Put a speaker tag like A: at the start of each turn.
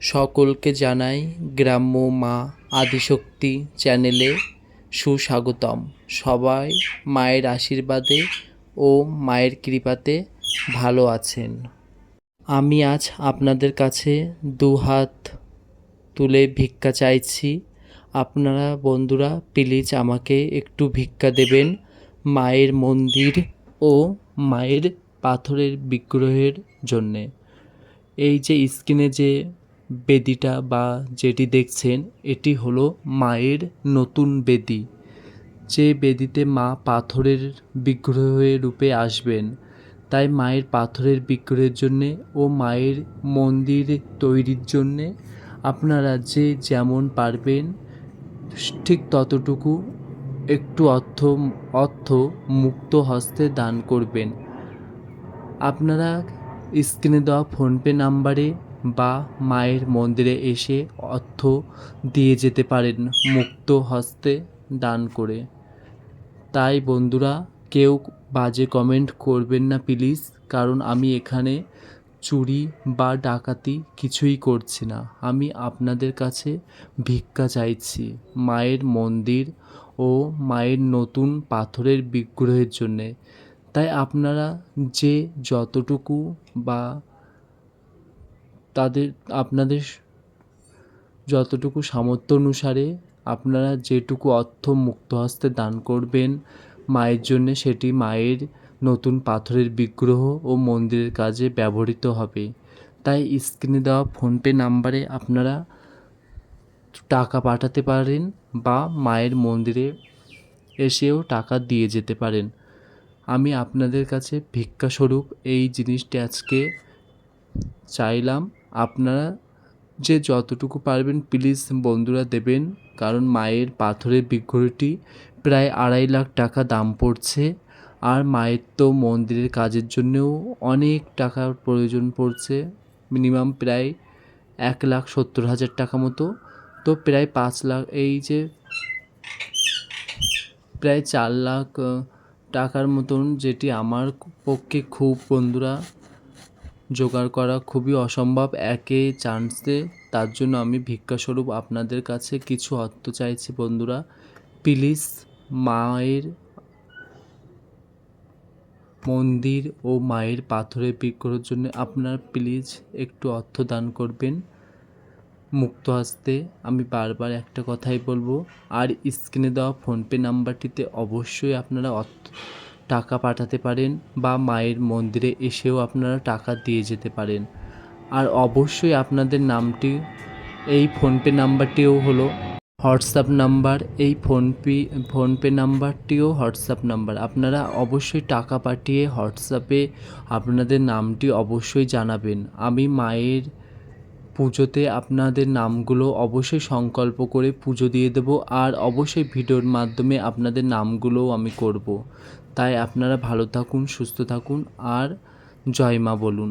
A: সকলকে জানাই গ্রাম্য মা আদিশক্তি চ্যানেলে সুস্বাগতম। সবাই মায়ের আশীর্বাদে ও মায়ের কৃপাতে ভালো আছেন। আমি আজ আপনাদের কাছে দু হাত তুলে ভিক্ষা চাইছি। আপনারা বন্ধুরা প্লিজ আমাকে একটু ভিক্ষা দেবেন। মায়ের মন্দির ও মায়ের পাথরের বিগ্রহের জন্যে। এই যে স্ক্রিনে যে বেদিটা বা যেটি দেখছেন, এটি হলো মায়ের নতুন বেদি। যে বেদিতে মা পাথরের বিগ্রহের রূপে আসবেন, তাই মায়ের পাথরের বিগ্রহের জন্যে ও মায়ের মন্দির তৈরির জন্যে আপনারা যে যেমন পারবেন, ঠিক ততটুকু একটু অর্থ অর্থ মুক্ত হস্তে দান করবেন। আপনারা স্ক্রিনে দেওয়া ফোনপে নাম্বারে বা মায়ের মন্দিরে এসে অর্থ দিয়ে যেতে পারেন মুক্ত হস্তে দান করে। তাই বন্ধুরা, কেউ বাজে কমেন্ট করবেন না প্লিজ, কারণ আমি এখানে চুরি বা ডাকাতি কিছুই করছি না। আমি আপনাদের কাছে ভিক্ষা চাইছি মায়ের মন্দির ও মায়ের নতুন পাথরের বিগ্রহের জন্যে। তাই আপনারা যে যতটুকু বা তাদের, আপনাদের যতটুকু সামর্থ্য অনুসারে আপনারা যেটুকু অর্থ মুক্ত হস্তে দান করবেন, মায়ের জন্যে সেটি মায়ের নতুন পাথরের বিগ্রহ ও মন্দিরের কাজে ব্যবহৃত হবে। তাই স্ক্রিনে দেওয়া ফোনপে নাম্বারে আপনারা টাকা পাঠাতে পারেন বা মায়ের মন্দিরে এসেও টাকা দিয়ে যেতে পারেন। আমি আপনাদের কাছে ভিক্ষাস্বরূপ এই জিনিসটি আজকে চাইলাম। আপনারা যে যতটুকু পারবেন প্লিজ বন্ধুরা দেবেন। কারণ মায়ের পাথরের বিগ্রহটি প্রায় আড়াই লাখ টাকা দাম পড়ছে। আর মায়ের তো মন্দিরের কাজের জন্যেও অনেক টাকার প্রয়োজন পড়ছে। মিনিমাম প্রায় এক লাখ সত্তর হাজার টাকা মতো। তো প্রায় পাঁচ লাখ, এই যে প্রায় চার লাখ টাকার মতন যেটি আমার পক্ষে খুব বন্ধুরা জোগাড় করা খুবই অসম্ভব। একে চান্সে তার জন্য আমি ভিক্ষাস্বরূপ আপনাদের কাছে কিছু অর্থ চাইছি বন্ধুরা। প্লিজ, মায়ের মন্দির ও মায়ের পাথরের বিগ্রহের জন্য আপনারা প্লিজ একটু অর্থ দান করবেন। মুক্ত হস্তে আমি বারবার একটা কথাই বলব, আর স্ক্রিনে দেওয়া ফোনপে নাম্বারটিতে অবশ্যই আপনারা অর্থ টাকা পাঠাতে পারেন বা মায়ের মন্দিরে এসেও আপনারা টাকা দিয়ে যেতে পারেন। আর অবশ্যই আপনাদের নামটি, এই ফোনপে নাম্বারটিও হলো হোয়াটসঅ্যাপ নাম্বার, এই ফোনপে ফোনপে নাম্বারটিও হোয়াটসঅ্যাপ নাম্বার। আপনারা অবশ্যই টাকা পাঠিয়ে হোয়াটসঅ্যাপে আপনাদের নামটি অবশ্যই জানাবেন। আমি মায়ের পুজোতে আপনাদের নামগুলো অবশ্যই সংকল্প করে পুজো দিয়ে দেব আর অবশ্যই ভিডিওর মাধ্যমে আপনাদের নামগুলোও আমি করব। তাই আপনারা ভালো থাকুন, সুস্থ থাকুন আর জয় মা বলুন।